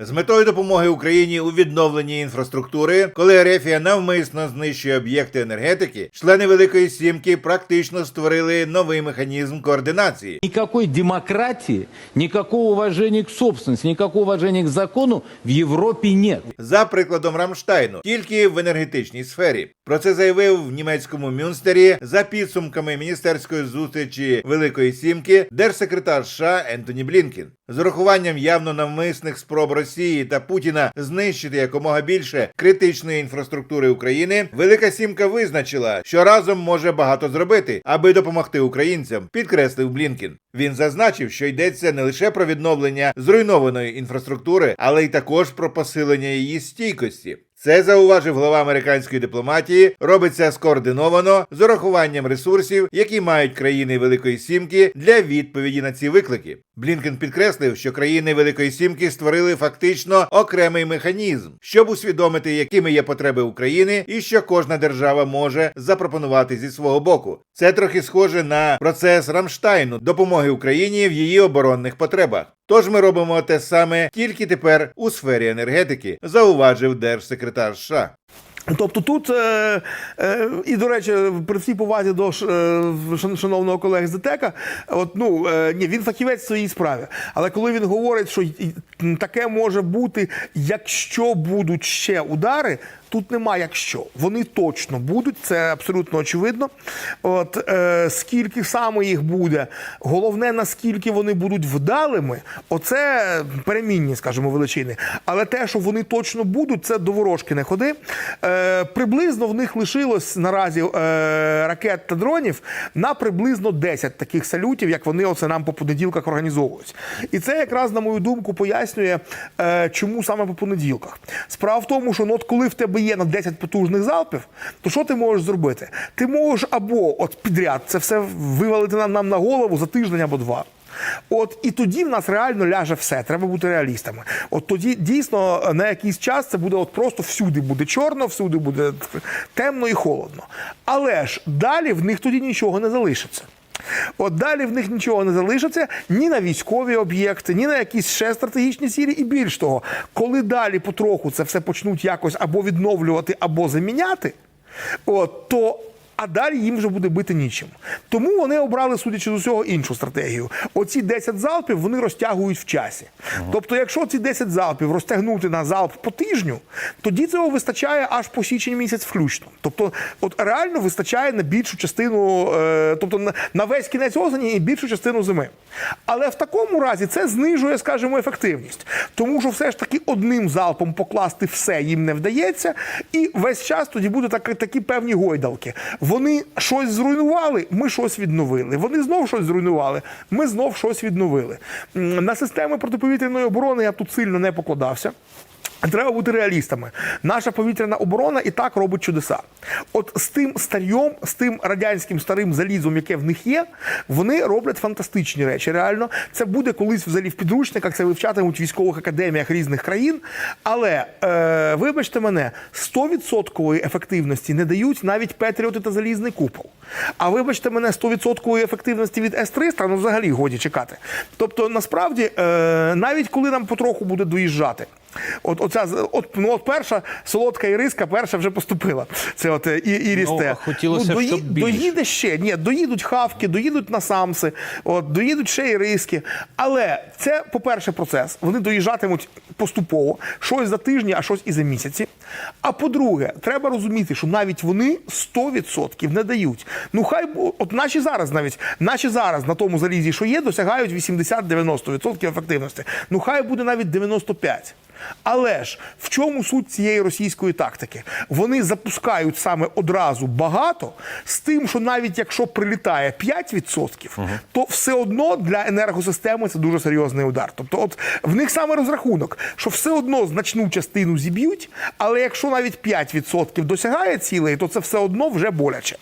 З метою допомоги Україні у відновленні інфраструктури, коли Ерефія навмисно знищує об'єкти енергетики, члени Великої Сімки практично створили новий механізм координації. Никакой демократии, никакого уважения к собственности, никакого уважения к закону в Европе нет. За прикладом Рамштайну, тільки в енергетичній сфері. Про це заявив в німецькому Мюнстері за підсумками міністерської зустрічі Великої Сімки держсекретар США Ентоні Блінкін. З урахуванням явно навмисних спроб Росії та Путіна знищити якомога більше критичної інфраструктури України, Велика Сімка визначила, що разом може багато зробити, аби допомогти українцям, підкреслив Блінкін. Він зазначив, що йдеться не лише про відновлення зруйнованої інфраструктури, але й також про посилення її стійкості. Це зауважив глава американської дипломатії. Робиться скоординовано з урахуванням ресурсів, які мають країни Великої Сімки для відповіді на ці виклики. Блінкен підкреслив, що країни Великої Сімки створили фактично окремий механізм, щоб усвідомити, якими є потреби України, і що кожна держава може запропонувати зі свого боку. Це трохи схоже на процес Рамштайну допомоги Україні в її оборонних потребах. Тож ми робимо те саме тільки тепер у сфері енергетики, зауважив держсекретар США. Тобто тут е, е, і до речі, при всій повазі до ш- е, шановного колеги з ДТЕКа, от ну е, ні, він фахівець в своїй справі. Але коли він говорить, що таке може бути, якщо будуть ще удари. Тут нема якщо. Вони точно будуть, це абсолютно очевидно. От е, скільки саме їх буде, головне наскільки вони будуть вдалими, оце перемінні, скажімо, величини. Але те, що вони точно будуть, це до ворожки не ходи. Е, приблизно в них лишилось наразі е, ракет та дронів на приблизно 10 таких салютів, як вони оце нам по понеділках організовують. І це якраз, на мою думку, пояснює, е, чому саме по понеділках. Справа в тому, що ну, от коли в тебе є на 10 потужних залпів, то що ти можеш зробити? Ти можеш або от підряд це все вивалити нам, нам на голову за тиждень або два. От і тоді в нас реально ляже все. Треба бути реалістами. От тоді дійсно на якийсь час це буде от просто всюди буде чорно, всюди буде темно і холодно. Але ж далі в них тоді нічого не залишиться. От далі в них нічого не залишиться ні на військові об'єкти, ні на якісь ще стратегічні цілі. І більш того, коли далі потроху це все почнуть якось або відновлювати, або заміняти, от, то а далі їм вже буде бити нічим. Тому вони обрали, судячи з усього, іншу стратегію. Оці 10 залпів вони розтягують в часі. Тобто, якщо ці 10 залпів розтягнути на залп по тижню, тоді цього вистачає аж по січень місяць включно. Тобто, от реально вистачає на більшу частину, е, тобто на, весь кінець осені і більшу частину зими. Але в такому разі це знижує, скажімо, ефективність. Тому що все ж таки одним залпом покласти все їм не вдається, і весь час тоді будуть так, такі певні гойдалки. Вони щось зруйнували, ми щось відновили. Вони знов щось зруйнували, ми знов щось відновили. На системи протиповітряної оборони я тут сильно не покладався. Треба бути реалістами. Наша повітряна оборона і так робить чудеса. От з тим старьом, з тим радянським старим залізом, яке в них є, вони роблять фантастичні речі. Реально, це буде колись взагалі в підручниках, це вивчатимуть в військових академіях різних країн. Але е, вибачте мене, 100% ефективності не дають навіть Петріоти та залізний купол. А вибачте мене, 100% ефективності від С-300, ну взагалі годі чекати. Тобто, насправді, е, навіть коли нам потроху буде доїжджати. От, оця, от, ну, от перша солодка іриска, перша вже поступила. Це от е, і, Іріс Ну, Т. хотілося б, щоб більше. доїде ще. Ні, доїдуть хавки, доїдуть насамси, от, доїдуть ще іриски. Але це, по-перше, процес. Вони доїжджатимуть поступово, щось за тижні, а щось і за місяці. А по-друге, треба розуміти, що навіть вони 100% не дають. Ну, хай от наші зараз навіть, наші зараз на тому залізі, що є, досягають 80-90% ефективності. Ну, хай буде навіть 95%. Але ж в чому суть цієї російської тактики? Вони запускають саме одразу багато з тим, що навіть якщо прилітає 5%, то все одно для енергосистеми це дуже серйозний удар. Тобто, от в них саме розрахунок, що все одно значну частину зіб'ють, але якщо навіть 5% досягає цілей, то це все одно вже боляче.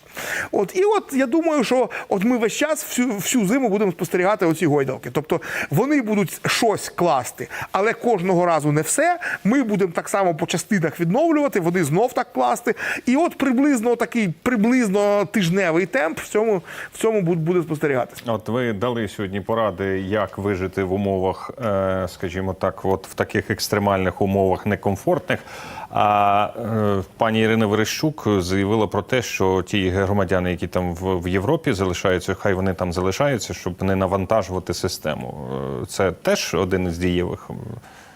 От і от я думаю, що от ми весь час всю, всю зиму будемо спостерігати оці гойдалки. Тобто вони будуть щось класти, але кожного разу не все. Ми будемо так само по частинах відновлювати, вони знов так класти. І от приблизно такий приблизно тижневий темп в цьому, в цьому буде спостерігатися. От ви дали сьогодні поради, як вижити в умовах, е, скажімо так, от в таких екстремальних умовах некомфортних. А е, пані Ірина Верещук заявила про те, що ті громадяни, які там в, Європі залишаються, хай вони там залишаються, щоб не навантажувати систему. Е, Це теж один із дієвих.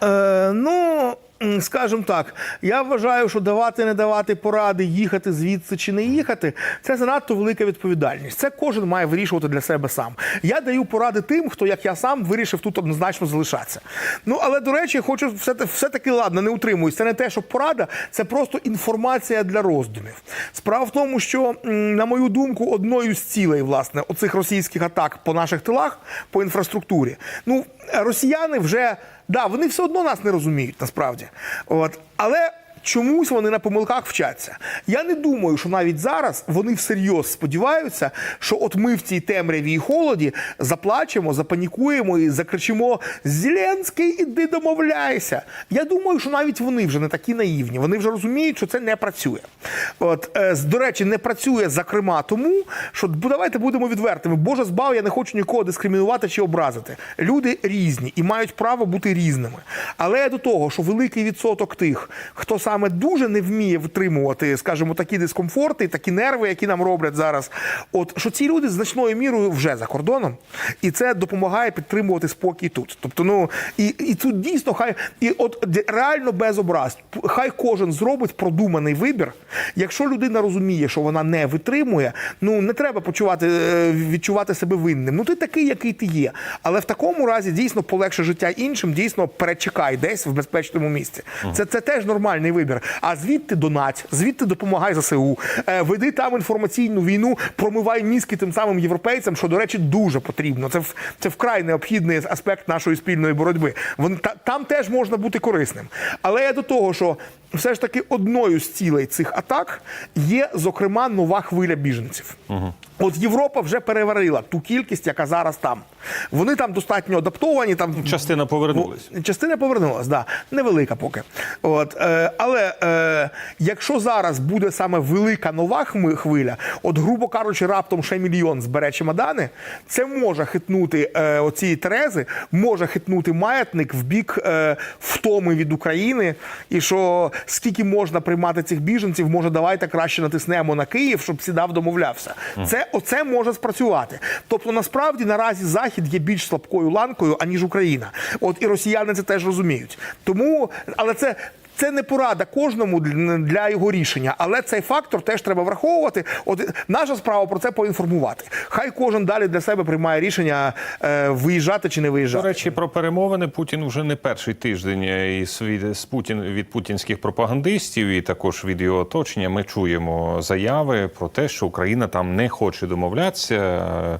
Е, ну, скажімо так, я вважаю, що давати, не давати поради, їхати звідси чи не їхати, це занадто велика відповідальність. Це кожен має вирішувати для себе сам. Я даю поради тим, хто, як я сам, вирішив тут однозначно залишатися. Ну, але, до речі, хочу все, все-таки ладно, не утримуюсь. Це не те, що порада, це просто інформація для роздумів. Справа в тому, що, на мою думку, одною з цілей, власне, оцих російських атак по наших тилах, по інфраструктурі, ну, росіяни вже Да, вони все одно нас не розуміють насправді. От. Але чомусь вони на помилках вчаться. Я не думаю, що навіть зараз вони всерйоз сподіваються, що от ми в цій темряві і холоді заплачемо, запанікуємо і закричимо: Зеленський, іди домовляйся. Я думаю, що навіть вони вже не такі наївні. Вони вже розуміють, що це не працює. От, е, до речі, не працює зокрема тому, що давайте будемо відвертими. Боже збав, я не хочу нікого дискримінувати чи образити. Люди різні і мають право бути різними. Але до того, що великий відсоток тих, хто саме дуже не вміє витримувати, скажімо, такі дискомфорти, такі нерви, які нам роблять зараз. От що ці люди значною мірою вже за кордоном, і це допомагає підтримувати спокій тут. Тобто, ну і, і тут дійсно хай і от реально без образ. Хай кожен зробить продуманий вибір. Якщо людина розуміє, що вона не витримує, ну не треба почувати е, відчувати себе винним. Ну ти такий, який ти є. Але в такому разі дійсно полегше життя іншим, дійсно перечекай десь в безпечному місці. Це, це теж нормальний вибір. А звідти донать, звідти допомагай ЗСУ, е, веди там інформаційну війну, промивай мізки тим самим європейцям, що, до речі, дуже потрібно. Це, це вкрай необхідний аспект нашої спільної боротьби. Вон, та, там теж можна бути корисним. Але я до того, що все ж таки одною з цілей цих атак є, зокрема, нова хвиля біженців. От Європа вже переварила ту кількість, яка зараз там. Вони там достатньо адаптовані. Там Частина повернулась. Частина повернулась, да. невелика поки. От, е, але е, якщо зараз буде саме велика нова хвиля, от, грубо кажучи, раптом ще мільйон збере чемодани, це може хитнути е, оці Терези, може хитнути маятник в бік е, втоми від України. І що скільки можна приймати цих біженців, може, давайте краще натиснемо на Київ, щоб сідав домовлявся. Це оце може спрацювати. Тобто, насправді наразі Захід є більш слабкою ланкою, аніж Україна. От і росіяни це теж розуміють. Тому, але це. Це не порада кожному для його рішення, але цей фактор теж треба враховувати. От наша справа про це поінформувати. Хай кожен далі для себе приймає рішення е, виїжджати чи не До виїжджати. речі, про перемовини Путін вже не перший тиждень е, із від, з Путін від путінських пропагандистів і також від його оточення. Ми чуємо заяви про те, що Україна там не хоче домовлятися.